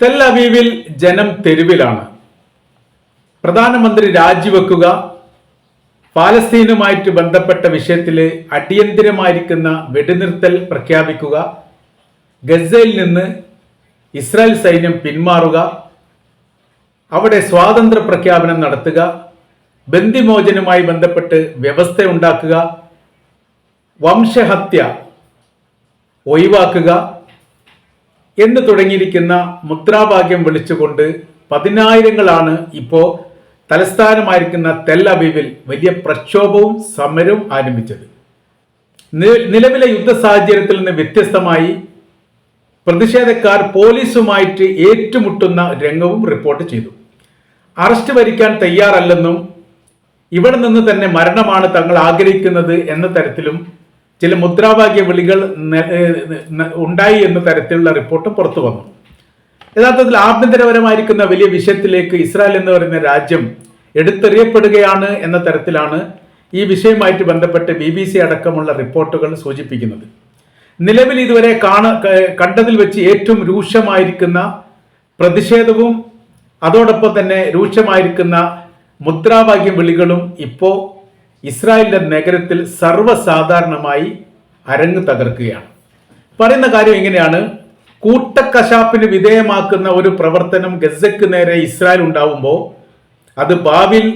Tel അവീവിൽ ജനം തെരുവിലാണ്. പ്രധാനമന്ത്രി രാജിവെക്കുക പാലസ്തീനുമായിട്ട് ബന്ധപ്പെട്ട വിഷയത്തിൽ അടിയന്തിരമായിരിക്കുന്ന വെടിനിർത്തൽ പ്രഖ്യാപിക്കുക ഗസയിൽ നിന്ന് ഇസ്രായേൽ സൈന്യം പിന്മാറുക അവിടെ സ്വാതന്ത്ര്യ പ്രഖ്യാപനം നടത്തുക ബന്ദിമോചനവുമായി ബന്ധപ്പെട്ട് വ്യവസ്ഥ ഉണ്ടാക്കുക വംശഹത്യ ഒഴിവാക്കുക എന്ന് തുടങ്ങിയിരിക്കുന്ന മുദ്രാഭാഗ്യം വിളിച്ചുകൊണ്ട് പതിനായിരങ്ങളാണ് ഇപ്പോൾ തലസ്ഥാനമായിരിക്കുന്ന തെൽ അവീവിൽ വലിയ പ്രക്ഷോഭവും സമരവും ആരംഭിച്ചത്. നിലവിലെ യുദ്ധ സാഹചര്യത്തിൽ നിന്ന് വ്യത്യസ്തമായി പ്രതിഷേധക്കാർ പോലീസുമായിട്ട് ഏറ്റുമുട്ടുന്ന രംഗവും റിപ്പോർട്ട് ചെയ്തു. അറസ്റ്റ് വരിക്കാൻ തയ്യാറല്ലെന്നും ഇവിടെ നിന്ന് തന്നെ മരണമാണ് തങ്ങൾ ആഗ്രഹിക്കുന്നത് എന്ന തരത്തിലും ചില മുദ്രാവാക്യ വിളികൾ ഉണ്ടായി എന്ന തരത്തിലുള്ള റിപ്പോർട്ടും പുറത്തു വന്നു. യഥാർത്ഥത്തിൽ ആഭ്യന്തരപരമായിരിക്കുന്ന വലിയ വിഷയത്തിലേക്ക് ഇസ്രായേൽ എന്ന് പറയുന്ന രാജ്യം എടുത്തെറിയപ്പെടുകയാണ് എന്ന തരത്തിലാണ് ഈ വിഷയവുമായിട്ട് ബന്ധപ്പെട്ട് ബി ബി സി അടക്കമുള്ള റിപ്പോർട്ടുകൾ സൂചിപ്പിക്കുന്നത്. നിലവിൽ ഇതുവരെ കാണ കണ്ടതിൽ വെച്ച് ഏറ്റവും രൂക്ഷമായിരിക്കുന്ന പ്രതിഷേധവും അതോടൊപ്പം തന്നെ രൂക്ഷമായിരിക്കുന്ന മുദ്രാവാക്യം വിളികളും ഇപ്പോൾ ഇസ്രായേലിന്റെ നഗരത്തിൽ സർവസാധാരണമായി അരങ്ങ് തകർക്കുകയാണ്. പറയുന്ന കാര്യം എങ്ങനെയാണ്? കൂട്ടക്കശാപ്പിന് വിധേയമാക്കുന്ന ഒരു പ്രവർത്തനം ഗസയ്ക്ക് നേരെ ഇസ്രായേൽ ഉണ്ടാവുമ്പോൾ അത് ഭാവിയിൽ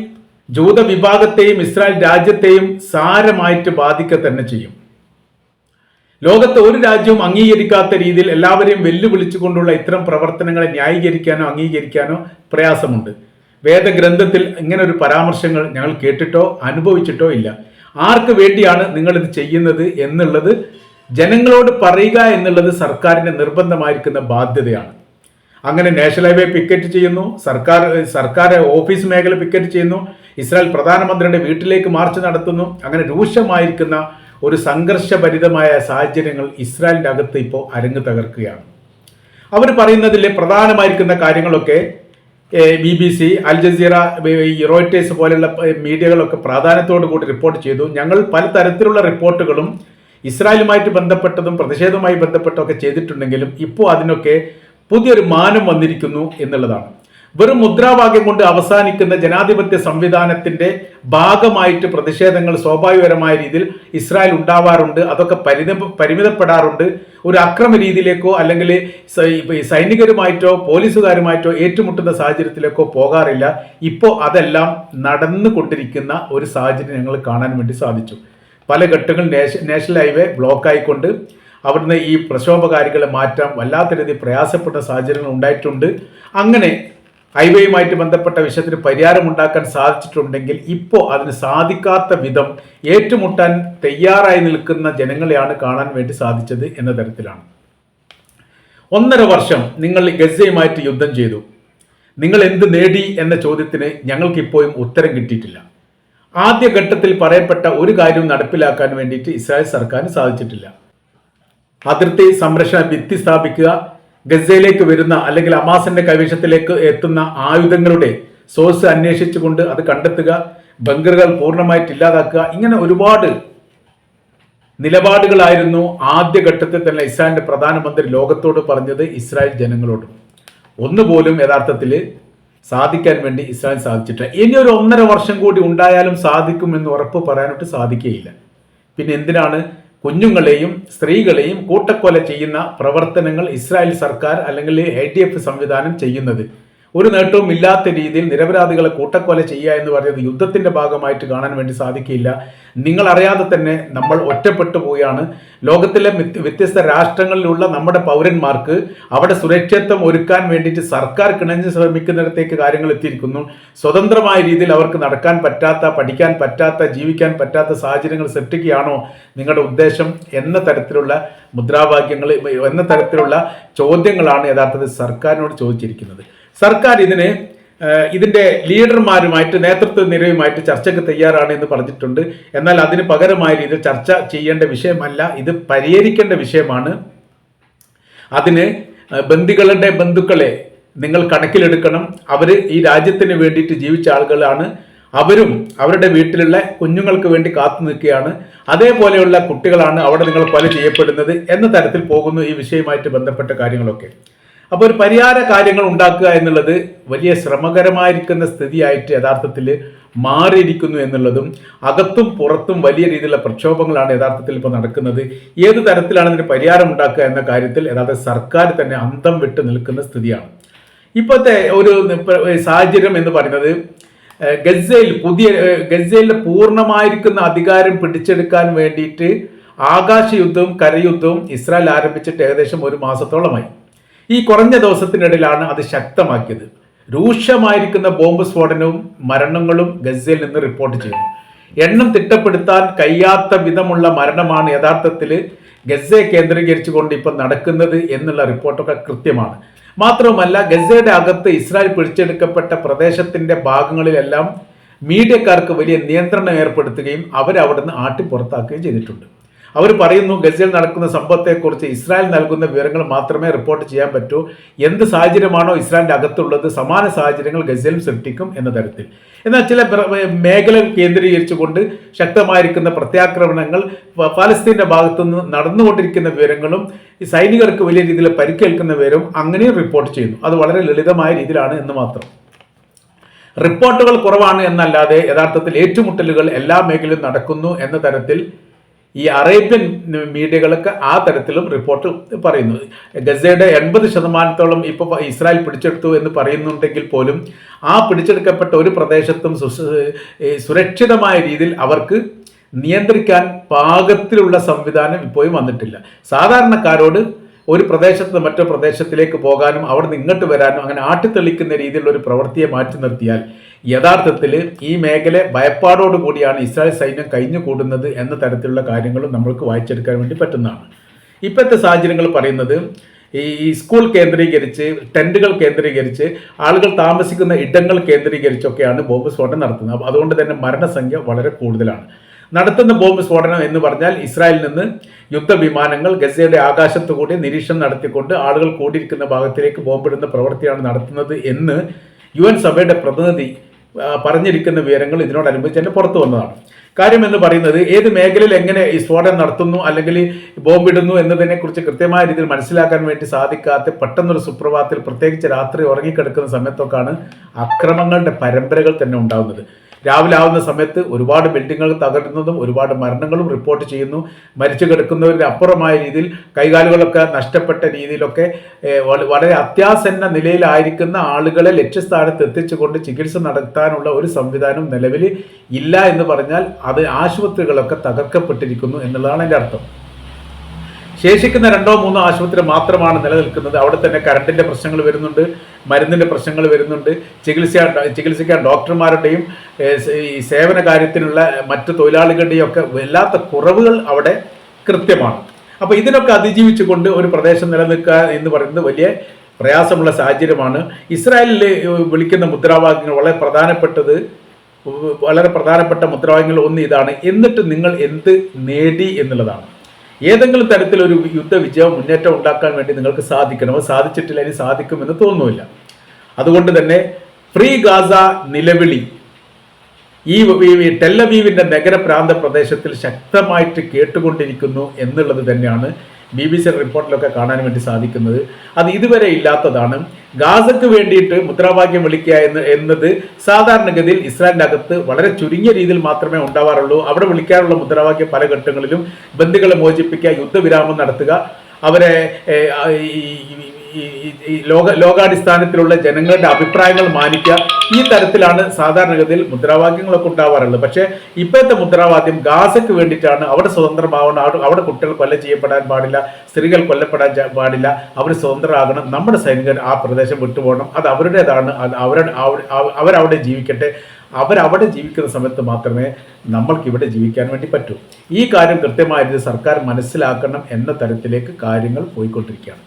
ജൂത വിഭാഗത്തെയും ഇസ്രായേൽ രാജ്യത്തെയും സാരമായിട്ട് ബാധിക്കുക തന്നെ ചെയ്യും. ലോകത്തെ ഒരു രാജ്യവും അംഗീകരിക്കാത്ത രീതിയിൽ എല്ലാവരെയും വെല്ലുവിളിച്ചുകൊണ്ടുള്ള ഇത്തരം പ്രവർത്തനങ്ങളെ ന്യായീകരിക്കാനോ അംഗീകരിക്കാനോ പ്രയാസമുണ്ട്. വേദഗ്രന്ഥത്തിൽ ഇങ്ങനെ ഒരു പരാമർശങ്ങൾ ഞങ്ങൾ കേട്ടിട്ടോ അനുഭവിച്ചിട്ടോ ഇല്ല. ആർക്ക് വേണ്ടിയാണ് നിങ്ങളിത് ചെയ്യുന്നത് എന്നുള്ളത് ജനങ്ങളോട് പറയുക എന്നുള്ളത് സർക്കാരിന്റെ നിർബന്ധമായിരിക്കുന്ന ബാധ്യതയാണ്. അങ്ങനെ നാഷണൽ ഹൈവേ പിക്കറ്റ് ചെയ്യുന്നു സർക്കാർ സർക്കാർ ഓഫീസ് മേഖല പിക്കറ്റ് ചെയ്യുന്നു ഇസ്രായേൽ പ്രധാനമന്ത്രിയുടെ വീട്ടിലേക്ക് മാർച്ച് നടത്തുന്നു അങ്ങനെ രൂക്ഷമായിരിക്കുന്ന ഒരു സംഘർഷഭരിതമായ സാഹചര്യങ്ങൾ ഇസ്രായേലിന്റെ അകത്ത് ഇപ്പോൾ അരങ്ങ് തകർക്കുകയാണ്. അവർ പറയുന്നതിലെ പ്രധാനമായിരിക്കുന്ന കാര്യങ്ങളൊക്കെ B B C Al Jazeera Reuters പോലെയുള്ള മീഡിയകളൊക്കെ പ്രാധാന്യത്തോടു കൂടി റിപ്പോർട്ട് ചെയ്തു. ഞങ്ങൾ പലതരത്തിലുള്ള റിപ്പോർട്ടുകളും ഇസ്രായേലുമായിട്ട് ബന്ധപ്പെട്ടതും പ്രതിഷേധവുമായി ബന്ധപ്പെട്ടൊക്കെ ചെയ്തിട്ടുണ്ടെങ്കിലും ഇപ്പോൾ അതിനൊക്കെ പുതിയൊരു മാനം വന്നിരിക്കുന്നു എന്നുള്ളതാണ്. വെറും മുദ്രാവാക്യം കൊണ്ട് അവസാനിക്കുന്ന ജനാധിപത്യ സംവിധാനത്തിന്റെ ഭാഗമായിട്ട് പ്രതിഷേധങ്ങൾ സ്വാഭാവികപരമായ രീതിയിൽ ഇസ്രായേൽ ഉണ്ടാവാറുണ്ട്. അതൊക്കെ പരിത പരിമിതപ്പെടാറുണ്ട്. ഒരു അക്രമ രീതിയിലേക്കോ അല്ലെങ്കിൽ സൈനികരുമായിട്ടോ പോലീസുകാരുമായിട്ടോ ഏറ്റുമുട്ടുന്ന സാഹചര്യത്തിലേക്കോ പോകാറില്ല. ഇപ്പോൾ അതെല്ലാം നടന്നുകൊണ്ടിരിക്കുന്ന ഒരു സാഹചര്യം ഞങ്ങൾ കാണാൻ വേണ്ടി സാധിച്ചു. പല ഘട്ടങ്ങൾ നാഷ- നാഷണൽ ഹൈവേ ബ്ലോക്ക് ആയിക്കൊണ്ട് അവിടുന്ന് ഈ പ്രക്ഷോഭകാരികളെ മാറ്റാൻ വല്ലാത്ത രീതിയിൽ പ്രയാസപ്പെട്ട സാഹചര്യങ്ങൾ ഉണ്ടായിട്ടുണ്ട്. അങ്ങനെ ഹൈവേയുമായിട്ട് ബന്ധപ്പെട്ട വിഷയത്തിന് പരിഹാരമുണ്ടാക്കാൻ സാധിച്ചിട്ടുണ്ടെങ്കിൽ ഇപ്പോൾ അതിന് സാധിക്കാത്ത വിധം ഏറ്റുമുട്ടാൻ തയ്യാറായി നിൽക്കുന്ന ജനങ്ങളെയാണ് കാണാൻ വേണ്ടി സാധിച്ചത് എന്ന തരത്തിലാണ്. ഒന്നര വർഷം നിങ്ങൾ ഗസയുമായിട്ട് യുദ്ധം ചെയ്തു. നിങ്ങൾ എന്ത് നേടി എന്ന ചോദ്യത്തിന് ഞങ്ങൾക്കിപ്പോഴും ഉത്തരം കിട്ടിയിട്ടില്ല. ആദ്യഘട്ടത്തിൽ പറയപ്പെട്ട ഒരു കാര്യവും നടപ്പിലാക്കാൻ വേണ്ടിയിട്ട് ഇസ്രായേൽ സർക്കാരിന് സാധിച്ചിട്ടില്ല. അതിർത്തി സംരക്ഷണ ഭിത്തി സ്ഥാപിക്കുക ഗസയിലേക്ക് വരുന്ന അല്ലെങ്കിൽ അമാസിന്റെ കൈവശത്തിലേക്ക് എത്തുന്ന ആയുധങ്ങളുടെ സോഴ്സ് അന്വേഷിച്ചുകൊണ്ട് അത് കണ്ടെത്തുക ബങ്കറുകൾ പൂർണമായിട്ട് ഇല്ലാതാക്കുക ഇങ്ങനെ ഒരുപാട് നിലപാടുകളായിരുന്നു ആദ്യഘട്ടത്തിൽ തന്നെ ഇസ്രായേലിന്റെ പ്രധാനമന്ത്രി ലോകത്തോട് പറഞ്ഞത് ഇസ്രായേൽ ജനങ്ങളോട്. ഒന്നുപോലും യഥാർത്ഥത്തിൽ സാധിക്കാൻ വേണ്ടി ഇസ്രായേൽ സാധിച്ചിട്ടില്ല. ഇനി ഒരു ഒന്നര വർഷം കൂടി ഉണ്ടായാലും സാധിക്കും എന്ന് ഉറപ്പ് പറയാനായിട്ട് സാധിക്കുകയില്ല. പിന്നെ എന്തിനാണ് കുഞ്ഞുങ്ങളെയും സ്ത്രീകളെയും കൂട്ടക്കൊല ചെയ്യുന്ന പ്രവർത്തനങ്ങൾ ഇസ്രായേൽ സർക്കാർ അല്ലെങ്കിൽ എ ഡി എഫ് സംവിധാനം ചെയ്യുന്നത്. ഒരു നേട്ടവും ഇല്ലാത്ത രീതിയിൽ നിരപരാധികളെ കൂട്ടക്കൊല ചെയ്യുക എന്ന് പറയുന്നത് യുദ്ധത്തിന്റെ ഭാഗമായിട്ട് കാണാൻ വേണ്ടി സാധിക്കില്ല. നിങ്ങൾ അറിയാതെ തന്നെ നമ്മൾ ഒറ്റപ്പെട്ടു പോവുകയാണ്. ലോകത്തിലെ വ്യത്യ- വ്യത്യസ്ത രാഷ്ട്രങ്ങളിലുള്ള നമ്മുടെ പൗരന്മാർക്ക് അവിടെ സുരക്ഷിതത്വം ഒരുക്കാൻ വേണ്ടിയിട്ട് സർക്കാർ കിണഞ്ഞ് ശ്രമിക്കുന്നിടത്തേക്ക് കാര്യങ്ങൾ എത്തിയിരിക്കുന്നു. സ്വതന്ത്രമായ രീതിയിൽ അവർക്ക് നടക്കാൻ പറ്റാത്ത പഠിക്കാൻ പറ്റാത്ത ജീവിക്കാൻ പറ്റാത്ത സാഹചര്യങ്ങൾ സൃഷ്ടിക്കുകയാണോ നിങ്ങളുടെ ഉദ്ദേശം എന്ന തരത്തിലുള്ള മുദ്രാവാക്യങ്ങൾ എന്ന തരത്തിലുള്ള ചോദ്യങ്ങളാണ് യഥാർത്ഥത്തിൽ സർക്കാരിനോട് ചോദിച്ചിരിക്കുന്നത്. സർക്കാർ ഇതിനെ ഇതിന്റെ ലീഡർമാരുമായിട്ട് നേതൃത്വ നിരയുമായിട്ട് ചർച്ചയ്ക്ക് തയ്യാറാണ് എന്ന് പറഞ്ഞിട്ടുണ്ട്. എന്നാൽ അതിന് പകരമായ രീതിയിൽ ചർച്ച ചെയ്യേണ്ട വിഷയമല്ല ഇത് പരിഹരിക്കേണ്ട വിഷയമാണ്. അതിന് ബന്ധുക്കളുടെ ബന്ധുക്കളെ നിങ്ങൾ കണക്കിലെടുക്കണം. അവർ ഈ രാജ്യത്തിന് വേണ്ടിയിട്ട് ജീവിച്ച ആളുകളാണ്. അവരും അവരുടെ വീട്ടിലുള്ള കുഞ്ഞുങ്ങൾക്ക് വേണ്ടി കാത്തു നിൽക്കുകയാണ്. അതേപോലെയുള്ള കുട്ടികളാണ് അവിടെ നിങ്ങൾ കൊല ചെയ്യപ്പെടുന്നത് എന്ന തരത്തിൽ പോകുന്നു ഈ വിഷയവുമായിട്ട് ബന്ധപ്പെട്ട കാര്യങ്ങളൊക്കെ. അപ്പോൾ ഒരു പരിഹാര കാര്യങ്ങൾ ഉണ്ടാക്കുക എന്നുള്ളത് വലിയ ശ്രമകരമായിരിക്കുന്ന സ്ഥിതിയായിട്ട് യഥാർത്ഥത്തിൽ മാറിയിരിക്കുന്നു എന്നുള്ളതും അകത്തും പുറത്തും വലിയ രീതിയിലുള്ള പ്രക്ഷോഭങ്ങളാണ് യഥാർത്ഥത്തിൽ ഇപ്പോൾ നടക്കുന്നത്. ഏത് തരത്തിലാണ് ഇതിന് പരിഹാരം ഉണ്ടാക്കുക എന്ന കാര്യത്തിൽ യഥാർത്ഥ സർക്കാർ തന്നെ അന്തം വിട്ട് നിൽക്കുന്ന സ്ഥിതിയാണ്. ഇപ്പോഴത്തെ ഒരു സാഹചര്യം എന്ന് പറയുന്നത് ഗസയിൽ പുതിയ ഗസയിലെ പൂർണമായിരിക്കുന്ന അധികാരം പിടിച്ചെടുക്കാൻ വേണ്ടിയിട്ട് ആകാശ യുദ്ധവും കരയുദ്ധവും ഇസ്രായേൽ ആരംഭിച്ചിട്ട് ഏകദേശം ഒരു മാസത്തോളമായി. ഈ കുറഞ്ഞ ദിവസത്തിനിടയിലാണ് അത് ശക്തമാക്കിയത്. രൂക്ഷമായിരിക്കുന്ന ബോംബ് സ്ഫോടനവും മരണങ്ങളും ഗസയിൽ നിന്ന് റിപ്പോർട്ട് ചെയ്യുന്നു. എണ്ണം തിട്ടപ്പെടുത്താൻ കഴിയാത്ത വിധമുള്ള മരണമാണ് യഥാർത്ഥത്തിൽ ഗസയെ കേന്ദ്രീകരിച്ചുകൊണ്ട് ഇപ്പം നടക്കുന്നത് എന്നുള്ള റിപ്പോർട്ടൊക്കെ കൃത്യമാണ്. മാത്രവുമല്ല ഗസയുടെ അകത്ത് ഇസ്രായേൽ പിടിച്ചെടുക്കപ്പെട്ട പ്രദേശത്തിന്റെ ഭാഗങ്ങളിലെല്ലാം മീഡിയക്കാർക്ക് വലിയ നിയന്ത്രണം ഏർപ്പെടുത്തുകയും അവരവിടുന്ന് ആട്ടി പുറത്താക്കുകയും ചെയ്തിട്ടുണ്ട്. അവർ പറയുന്നു ഗസയിൽ നടക്കുന്ന സംഭവത്തെക്കുറിച്ച് ഇസ്രായേൽ നൽകുന്ന വിവരങ്ങൾ മാത്രമേ റിപ്പോർട്ട് ചെയ്യാൻ പറ്റൂ. എന്ത് സാഹചര്യമാണോ ഇസ്രായേലിന്റെ അകത്തുള്ളത് സമാന സാഹചര്യങ്ങൾ ഗസയിലും സൃഷ്ടിക്കും എന്ന തരത്തിൽ. എന്നാൽ ചില മേഖല കേന്ദ്രീകരിച്ചുകൊണ്ട് ശക്തമായിരിക്കുന്ന പ്രത്യാക്രമണങ്ങൾ ഫലസ്തീന്റെ ഭാഗത്തുനിന്ന് നടന്നുകൊണ്ടിരിക്കുന്ന വിവരങ്ങളും സൈനികർക്ക് വലിയ രീതിയിൽ പരിക്കേൽക്കുന്ന വിവരവും അങ്ങനെയും റിപ്പോർട്ട് ചെയ്യുന്നു. അത് വളരെ ലളിതമായ രീതിയിലാണ് എന്ന് മാത്രം. റിപ്പോർട്ടുകൾ കുറവാണ് എന്നല്ലാതെ യഥാർത്ഥത്തിൽ ഏറ്റുമുട്ടലുകൾ എല്ലാ മേഖലയിലും നടക്കുന്നു എന്ന തരത്തിൽ ഈ അറേബ്യൻ മീഡിയകളൊക്കെ ആ തരത്തിലും റിപ്പോർട്ട് പറയുന്നു. ഗസയുടെ എൺപത് ശതമാനത്തോളം ഇപ്പോൾ ഇസ്രായേൽ പിടിച്ചെടുത്തു എന്ന് പറയുന്നുണ്ടെങ്കിൽ പോലും ആ പിടിച്ചെടുക്കപ്പെട്ട ഒരു പ്രദേശത്തും സുരക്ഷിതമായ രീതിയിൽ അവർക്ക് നിയന്ത്രിക്കാൻ പാകത്തിലുള്ള സംവിധാനം ഇപ്പോഴും വന്നിട്ടില്ല. സാധാരണക്കാരോട് ഒരു പ്രദേശത്ത് മറ്റൊരു പ്രദേശത്തിലേക്ക് പോകാനും അവിടെ നിന്ന് ഇങ്ങോട്ട് വരാനും അങ്ങനെ ആട്ടിത്തെളിക്കുന്ന രീതിയിലുള്ള ഒരു പ്രവൃത്തിയെ മാറ്റി നിർത്തിയാൽ യഥാർത്ഥത്തിൽ ഈ മേഖല ഭയപ്പാടോട് കൂടിയാണ് ഇസ്രായേൽ സൈന്യം കഴിഞ്ഞു കൂടുന്നത് എന്ന തരത്തിലുള്ള കാര്യങ്ങളും നമ്മൾക്ക് വായിച്ചെടുക്കാൻ വേണ്ടി പറ്റുന്നതാണ്. ഇപ്പോഴത്തെ സാഹചര്യങ്ങൾ പറയുന്നത് ഈ സ്കൂൾ കേന്ദ്രീകരിച്ച് ടെന്റുകൾ കേന്ദ്രീകരിച്ച് ആളുകൾ താമസിക്കുന്ന ഇടങ്ങൾ കേന്ദ്രീകരിച്ചൊക്കെയാണ് ബോംബ് സ്ഫോടനം നടത്തുന്നത്. അതുകൊണ്ട് തന്നെ മരണസംഖ്യ വളരെ കൂടുതലാണ്. നടത്തുന്ന ബോംബ് സ്ഫോടനം എന്ന് പറഞ്ഞാൽ ഇസ്രായേലിൽ നിന്ന് യുദ്ധവിമാനങ്ങൾ ഗസയുടെ ആകാശത്തുകൂടി നിരീക്ഷണം നടത്തിക്കൊണ്ട് ആളുകൾ കൂടിയിരിക്കുന്ന ഭാഗത്തിലേക്ക് ബോംബിടുന്ന പ്രവൃത്തിയാണ് നടത്തുന്നത് എന്ന് യു എൻ സഭയുടെ പ്രതിനിധി പറഞ്ഞിരിക്കുന്ന വിവരങ്ങൾ ഇതിനോടനുബന്ധിച്ച് തന്നെ പുറത്തു വന്നതാണ്. കാര്യം എന്ന് പറയുന്നത് ഏത് മേഖലയിൽ എങ്ങനെ ഈ സ്ഫോടനം നടത്തുന്നു അല്ലെങ്കിൽ ബോംബിടുന്നു എന്നതിനെ കുറിച്ച് കൃത്യമായ രീതിയിൽ മനസ്സിലാക്കാൻ വേണ്ടി സാധിക്കാത്ത പെട്ടെന്നൊരു സുപ്രഭാതത്തിൽ പ്രത്യേകിച്ച് രാത്രി ഉറങ്ങിക്കിടക്കുന്ന സമയത്തൊക്കെയാണ് അക്രമങ്ങളുടെ പരമ്പരകൾ തന്നെ ഉണ്ടാകുന്നത് രാവിലെ ആവുന്ന സമയത്ത് ഒരുപാട് ബിൽഡിങ്ങുകൾ തകരുന്നതും ഒരുപാട് മരണങ്ങളും റിപ്പോർട്ട് ചെയ്യുന്നു. മരിച്ചു കിടക്കുന്നവരുടെ അപ്പുറമായ രീതിയിൽ കൈകാലുകളൊക്കെ നഷ്ടപ്പെട്ട രീതിയിലൊക്കെ വളരെ അത്യാസന്ന നിലയിലായിരിക്കുന്ന ആളുകളെ ലക്ഷ്യസ്ഥാനത്ത് എത്തിച്ചുകൊണ്ട് ചികിത്സ നടത്താനുള്ള ഒരു സംവിധാനം നിലവിൽ ഇല്ല എന്ന് പറഞ്ഞാൽ അത് ആശുപത്രികളൊക്കെ തകർക്കപ്പെട്ടിരിക്കുന്നു എന്നുള്ളതാണ് എന്റെ അർത്ഥം. ശേഷിക്കുന്ന രണ്ടോ മൂന്നോ ആശുപത്രി മാത്രമാണ് നിലനിൽക്കുന്നത്. അവിടെ തന്നെ കറണ്ടിന്റെ പ്രശ്നങ്ങൾ വരുന്നുണ്ട് മരുന്നിന്റെ പ്രശ്നങ്ങൾ വരുന്നുണ്ട്. ചികിത്സ ചികിത്സിക്കാൻ ഡോക്ടർമാരുടെയും ഈ സേവന കാര്യത്തിനുള്ള മറ്റു തൊഴിലാളികളുടെയും ഒക്കെ വല്ലാത്ത കുറവുകൾ അവിടെ കൃത്യമാണ്. അപ്പോൾ ഇതിനൊക്കെ അതിജീവിച്ചുകൊണ്ട് ഒരു പ്രദേശം നിലനിൽക്കുക എന്ന് പറയുന്നത് വലിയ പ്രയാസമുള്ള സാഹചര്യമാണ്. ഇസ്രായേലിൽ വിളിക്കുന്ന മുദ്രാവാക്യങ്ങൾ വളരെ പ്രധാനപ്പെട്ടത് വളരെ പ്രധാനപ്പെട്ട മുദ്രാവാക്യങ്ങൾ ഒന്ന് ഇതാണ്. എന്നിട്ട് നിങ്ങൾ എന്ത് നേടി എന്നുള്ളതാണ്. ഏതെങ്കിലും തരത്തിലൊരു യുദ്ധ വിജയം മുന്നേറ്റം ഉണ്ടാക്കാൻ വേണ്ടി നിങ്ങൾക്ക് സാധിക്കണം സാധിച്ചിട്ടില്ല ഇനി സാധിക്കുമെന്ന് തോന്നുന്നില്ല. അതുകൊണ്ട് തന്നെ ഫ്രീ ഗാസ നിലവിളി ഈ ടെല്ലവീവിന്റെ നഗരപ്രാന്ത പ്രദേശത്തിൽ ശക്തമായിട്ട് കേട്ടുകൊണ്ടിരിക്കുന്നു എന്നുള്ളത് തന്നെയാണ് ബി ബി സി റിപ്പോർട്ടിലൊക്കെ കാണാൻ വേണ്ടി സാധിക്കുന്നത്. അത് ഇതുവരെ ഇല്ലാത്തതാണ്. ഗാസക്ക് വേണ്ടിയിട്ട് മുദ്രാവാക്യം വിളിക്കുക എന്ന് എന്നത് സാധാരണഗതിയിൽ ഇസ്രായേലിന്റെ അകത്ത് വളരെ ചുരുങ്ങിയ രീതിയിൽ മാത്രമേ ഉണ്ടാവാറുള്ളൂ. അവിടെ വിളിക്കാനുള്ള മുദ്രാവാക്യം പല ഘട്ടങ്ങളിലും ബന്ധുക്കളെ മോചിപ്പിക്കുക യുദ്ധവിരാമം നടത്തുക അവരെ ഈ ലോക ലോകാടിസ്ഥാനത്തിലുള്ള ജനങ്ങളുടെ അഭിപ്രായങ്ങൾ മാനിക്കുക ഈ തരത്തിലാണ് സാധാരണഗതിയിൽ മുദ്രാവാക്യങ്ങളൊക്കെ ഉണ്ടാവാറുള്ളത്. പക്ഷേ ഇപ്പോഴത്തെ മുദ്രാവാദ്യം ഗാസയ്ക്ക് വേണ്ടിയിട്ടാണ് അവിടെ സ്വതന്ത്രമാവണം. അവിടെ കുട്ടികൾ കൊല്ല ചെയ്യപ്പെടാൻ പാടില്ല സ്ത്രീകൾ കൊല്ലപ്പെടാൻ പാടില്ല. അവർ സ്വതന്ത്രമാകണം നമ്മുടെ സൈനികർ ആ പ്രദേശം വിട്ടുപോകണം. അത് അവരുടേതാണ്. അത് അവരുടെ അവരവിടെ ജീവിക്കട്ടെ. അവരവിടെ ജീവിക്കുന്ന സമയത്ത് മാത്രമേ നമ്മൾക്ക് ഇവിടെ ജീവിക്കാൻ വേണ്ടി പറ്റൂ. ഈ കാര്യം കൃത്യമായിട്ട് സർക്കാർ മനസ്സിലാക്കണം എന്ന തരത്തിലേക്ക് കാര്യങ്ങൾ പോയിക്കൊണ്ടിരിക്കുകയാണ്.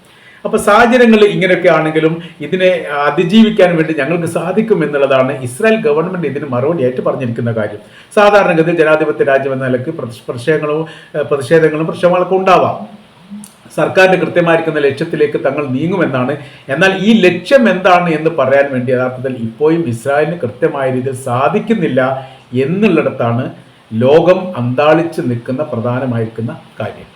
അപ്പോൾ സാഹചര്യങ്ങൾ ഇങ്ങനെയൊക്കെ ആണെങ്കിലും ഇതിനെ അതിജീവിക്കാൻ വേണ്ടി ഞങ്ങൾക്ക് സാധിക്കും എന്നുള്ളതാണ് ഇസ്രായേൽ ഗവൺമെന്റ് ഇതിന് മറുപടിയായിട്ട് പറഞ്ഞിരിക്കുന്ന കാര്യം. സാധാരണഗതി ജനാധിപത്യ രാജ്യം എന്ന നിലയ്ക്ക് പ്രതിഷേധങ്ങളും പ്രതിഷേധങ്ങളും പ്രശ്നങ്ങളൊക്കെ ഉണ്ടാവാം. സർക്കാരിന്റെ കൃത്യമായിരിക്കുന്ന ലക്ഷ്യത്തിലേക്ക് തങ്ങൾ നീങ്ങുമെന്നാണ്. എന്നാൽ ഈ ലക്ഷ്യം എന്താണ് എന്ന് പറയാൻ വേണ്ടി യഥാർത്ഥത്തിൽ ഇപ്പോഴും ഇസ്രായേലിന് കൃത്യമായ രീതിയിൽ സാധിക്കുന്നില്ല എന്നുള്ളിടത്താണ് ലോകം അന്താളിച്ച് നിൽക്കുന്ന പ്രധാനമായിരിക്കുന്ന കാര്യം.